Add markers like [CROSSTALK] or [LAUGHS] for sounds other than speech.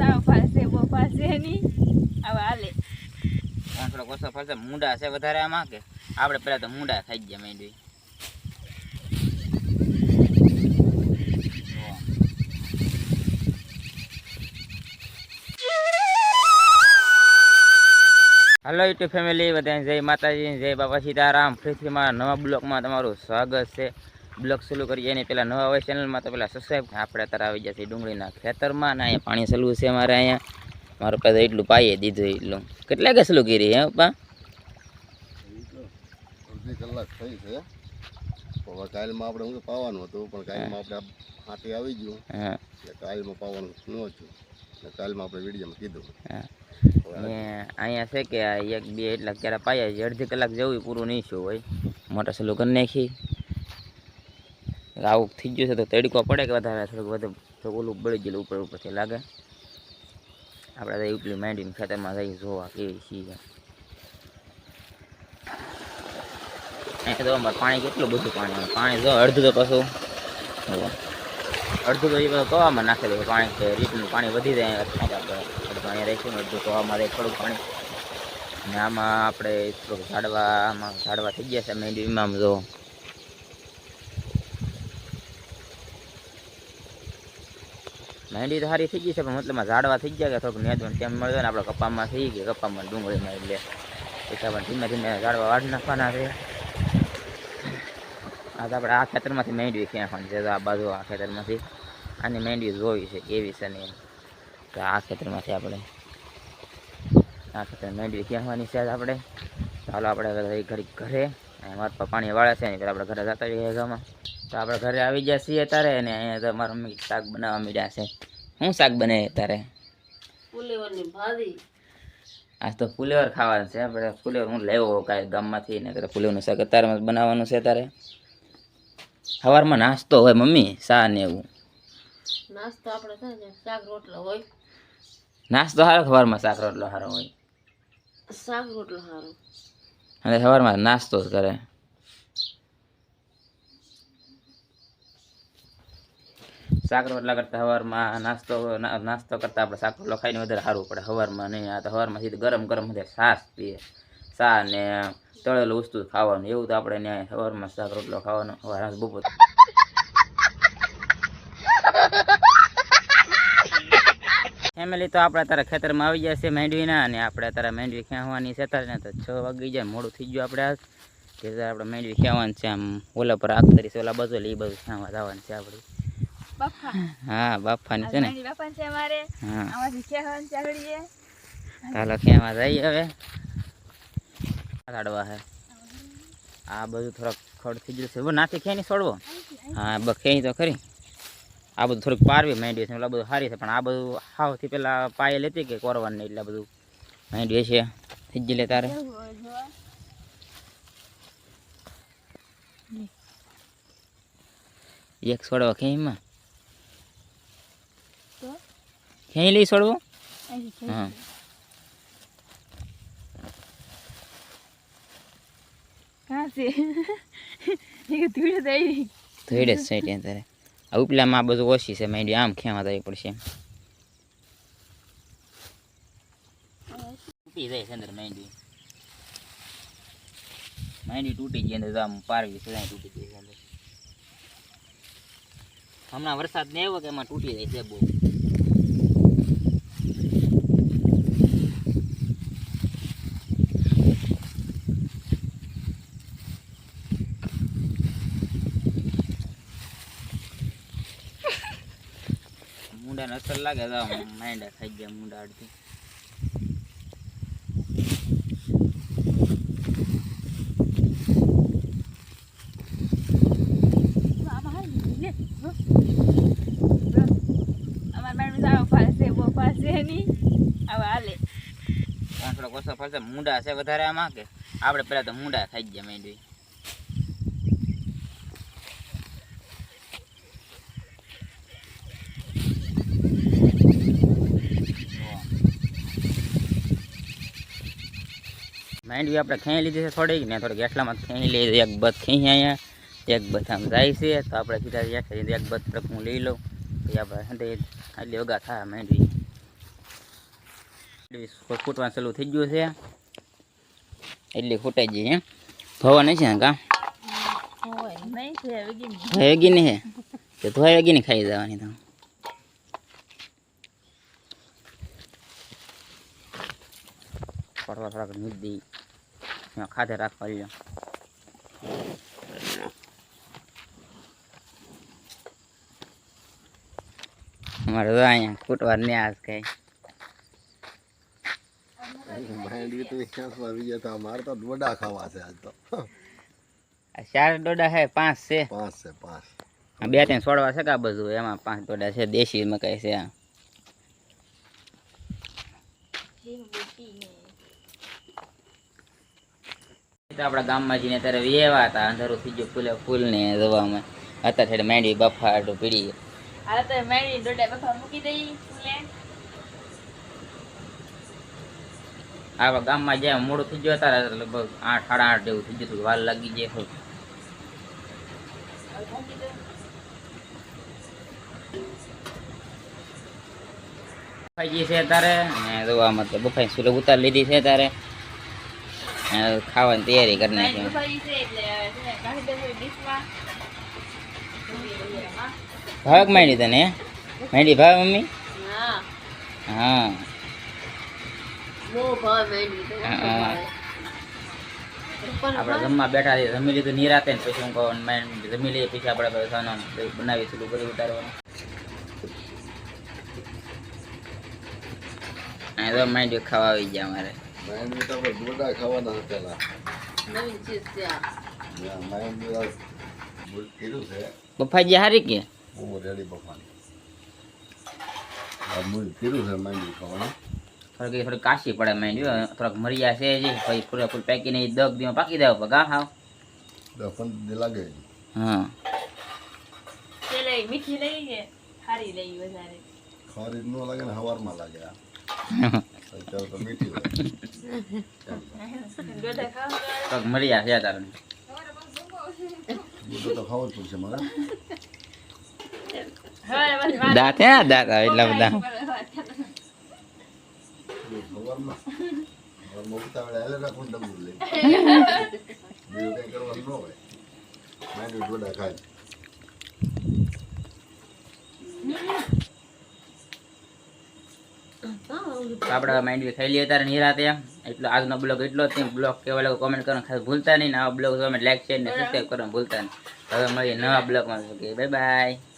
સાવ ફાલશે બહુ ફાલશે નહીં. હવે હાલે. પાંચડો કોસો ફરશે મૂંડા છે વધારે આમાં કે? આપણે પહેલા તો મૂંડા ખાઈ ગયા માંડવી હલો યુટ્યુબ ફેમિલી બધાને જય માતાજી, જય બાબા સીતારામ. ફરીથી મારા નવા બ્લોગમાં તમારું સ્વાગત છે. બ્લોગ શરૂ કરીએ એની પહેલાં નવા હોય ચેનલમાં તો પહેલાં સબસ્ક્રાઈબ આપણે અત્યારે આવી જશે ડુંગળીના ખેતરમાં ને અહીંયા પાણી સલવું છે મારે અહીંયા. મારું પાસે એટલું પાઈએ દીધું એટલું. કેટલા કે સલું કરી હે પપ્પા? અડધી કલાક થઈ છે. હવે કાલમાં આપણે હું પાવાનું હતું પણ કાલમાં આપણે હાથે આવી ગયું. હા. એટલે કાલમાં પાવાનું ન હતું. એટલે કાલમાં આપણે વિડીયોમાં કીધું. હા. હવે ને અહીંયા છે કે આ એક બે એટલા ક્યારે પાયા છે. અડધી કલાક જેવું પૂરું નહીં શું હોય. મોટર સલું કરી નાખી. આવું થઈ ગયું છે તો તડકો પડે કે વધારે? થોડુંક વધુ. થોડુંક ઓલું બળી ગયેલું ઉપર, ઉપરથી લાગે. આપણે તો ઉપલી માંડીને ખેતરમાં જઈ જોવા કેવી છીએ અહીંયા તો અમારે પાણી કેટલું બધું પાણી આવે? પાણી જો અડધું તો પાછું જુઓ. અડધું તો એ બધું કવામાં નાખેલું છે પાણી કે રીતનું પાણી વધી જાય એટલે આપણે અડધું અહીંયા રહીશું ને અડધું કવામાં રહે થોડું પાણી. અને આમાં આપણે થોડુંક ઝાડવા, આમાં ઝાડવા થઈ ગયા છે મેંડીમાં આમ જો. મહેંદી તો સારી થઈ ગઈ છે, પણ મતલબ ઝાડવા થઈ ગયા કે થોડુંક નેદવણ તેમ મળે ને આપણે કપામાં થઈ ગયા કપામાં ડુંગળીમાં એટલે. પછી પણ ધીમે ધીમે ઝાડવા વાઢ નાખવાના છે. આ તો આપણે આ ખેતરમાંથી મેંડવી ખેંચવાની છે, આ બાજુ આ ખેતરમાંથી. આની મહેંદી જોવી છે કેવી છે ને તો આ ખેતરમાંથી આપણે આ ખેતર મહેંદી ખેંચવાની છે આપણે. ચાલો આપણે ઘરે. ઘરે મારા પાણી વાળે છે ને આપણે ઘરે જતા રહીએ ગામમાં. તો આપણે ઘરે આવી ગયા છીએ અત્યારે અને અહીંયા તો મારા મમ્મી શાક બનાવવા મીડ્યા છે. શું શાક બને તારે ફુલેવરની ભાજી. આજ તો ફુલેવર ખાવાનું છે આપણે ફુલેવર હું લેવો કાંઈ ગામમાંથી ને ફુલેવરનું શાક અત્યારે બનાવવાનું છે તારે સવારમાં નાસ્તો હોય મમ્મી શા ને એવું. નાસ્તો આપણે થાય ને શાક રોટલો હોય. નાસ્તો સારો સવારમાં શાક રોટલો સારો હોય? શાક રોટલો સારો અને સવારમાં નાસ્તો જ કરે. શાક રોટલા કરતા સવારમાં નાસ્તો નાસ્તો કરતા આપણે શાક રોટલો વધારે સારું પડે. સવારમાં નહીં, આ તો સવારમાં સીધું ગરમ ગરમ વધારે છાશ પીએ. સા ને તળેલું વસ્તુ ખાવાનું. એવું તો આપણે ત્યાં સવારમાં શાક રોટલો ખાવાનો. સવાર બપોર. ફેમિલી તો આપણે અત્યારે ખેતરમાં આવી જાય છે માંડવીના અને આપણે અત્યારે મેંડવી ખેવાની છે અત્યારે? તો છ વાગી જાય મોડું થઈ ગયું આપણે આપણે મેંડવી ખેવાનું છે આમ ઓલા પર આગ તરી ઓલા બાજુ એ બધું ખેંચવા જવાનું છે આપણે? હા બાફાની છે ને. બાપા છે અમારે. હા. આમાંથી ખેવાનું ચાગડીએ. ચાલો જઈએ હવે. કાઢવા હે. આ બધું થોડોક ખડ થઈ ગયું છે. નાથી ખેંચી છોડવો. હા બસ તો ખરી. આ બધું થોડુંક પારવી માંડવી છે. બધું સારી છે. પણ આ બધું હાવથી પેલા પાયે લેતી કે કોરવાની એટલે બધું માંડ્યું છે. થઈ લે તારે. એક છોડવા ખેંચીમાં તો? ખેંચી લઈ છોડવો? હા. ધોઈડે જ છે ત્યાં તારે આ ઉપલામાં આ બધું ઓછી છે માંડવી આમ ખેવા જવી પડશે તૂટી જાય છે અંદર માંડવી માંડવી તૂટી ગઈ અંદર તો આમ પારવી સદાય તૂટી ગઈ છે અંદર. હમણાં વરસાદ ને આવ્યો કે એમાં તૂટી જાય છે બહુ. અસર લાગે તો માંડા ખાઈ ગયા મુંડા અડધી. મુંડા છે વધારે આમાં કે? આપણે પેલા તો મુંડા ખાઈ ગયા માંડવી. માંડવી આપણે ખેંચી લીધી છે થોડીક, ને થોડીક એટલામાં ખેંચી લઈ એક બધ ખેંચી અહીંયા, એક બધ આમ જાય છે. તો આપણે કીધા એક એક બધ ટ્રક હું લઈ લઉં. પછી આપણે આટલી વગા થાય માંડવી ફૂટવાનું ચાલુ થઈ ગયું છે. એટલે ફૂટાઈ જઈએ હે ધોવા નહીં છે કા? વેગી નહીં હે તો ધોઈ વેગી ખાઈ જવાની તો. થોડા થોડાક નીદી એમાં ખાધે રાખવા લ્યો અમારે તો અહીંયા કૂટવાર ને આજ કઈ. ડોડા ખાવા છે ચાર ડોડા છે, પાંચ છે. પાંચ છે પાંચ બે ત્રણ છોડવા છે કા બધું? એમાં પાંચ ડોડા છે, દેશી મકાઈ છે આપણા ગામમાં જઈને ત્યારે વેવા હતા અંધારું થઈ ગયું ફૂલે ફૂલ ને દવામાં હતા છેડે મેંડી બફાટ પીડી. હાલ તો મેંડી દોડા બફા મૂકી દઈ ફૂલે. આપણા ગામમાં જ્યાં મોડું થઈ ગયું હતા લગભગ આઠ સાડા આઠ જેવું થઈ ગયું હતું વાલ લાગી જાય હોય બફાઈ છે તારે ને જોવા તો બફાઈ સુલે ઉતાર લીધી છે તારે ખાવાની તૈયારી કરી નાખી. ભાગ માંડી તને માંડી ભાવ મમ્મી? હા. આપણે જમવા બેઠા છીએ જમી લીધું નિરાતે ને પછી હું કહું માઇન્ડ જમી લઈએ પછી આપણે સાનો બનાવી શરૂ કરી ઉતારવાનું. તો માંડી ખાવા આવી ગયા અમારે. માંડવી તો આપણે ડોડા ખાવાના હતા પેલા. ચીજ ત્યાં ત્યાં માંડવી આ બુલ કીધું છે. બફાજી હારી કે? હું રેડી બફાની આ મૂળ કીધું છે માંડવી ખાવાનું. થોડીક થોડી કાશી પડે માંડી થોડાક મરિયા છે જે પછી પેકીને દગ દીમાં પાકી દેવા પગા હાવ દસ પંદર દી લાગે હા. મીઠી લઈ કે ખારી લઈ વધારે. ખારી ન લાગે ને હવારમાં લાગે આ. થોડાક મરિયા છે તારે દાંત હે દાંત આવે એટલા બધા. [LAUGHS] [LAUGHS] હવારમાં હવારમાં ઉતાવળે હાલે રાખું ને ડબલું લઈ બીજું કંઈ કરવાનું ન હોય માંડવી ડોડા ખાય આપણે માઇન્ડ ખાઈ લઈએ તારે નિરાતે એટલો આજનો બ્લોગ એટલો જ બ્લોગ કેવા લોકો કોમેન્ટ કરવાનું ખાસ ભૂલતા નહીં. ને આવા બ્લોગ તમે લાઈક શેર ને સબસ્ક્રાઈબ કરવાનું ભૂલતા નહીં. હવે મળીએ નવા બ્લોગમાં. Bye bye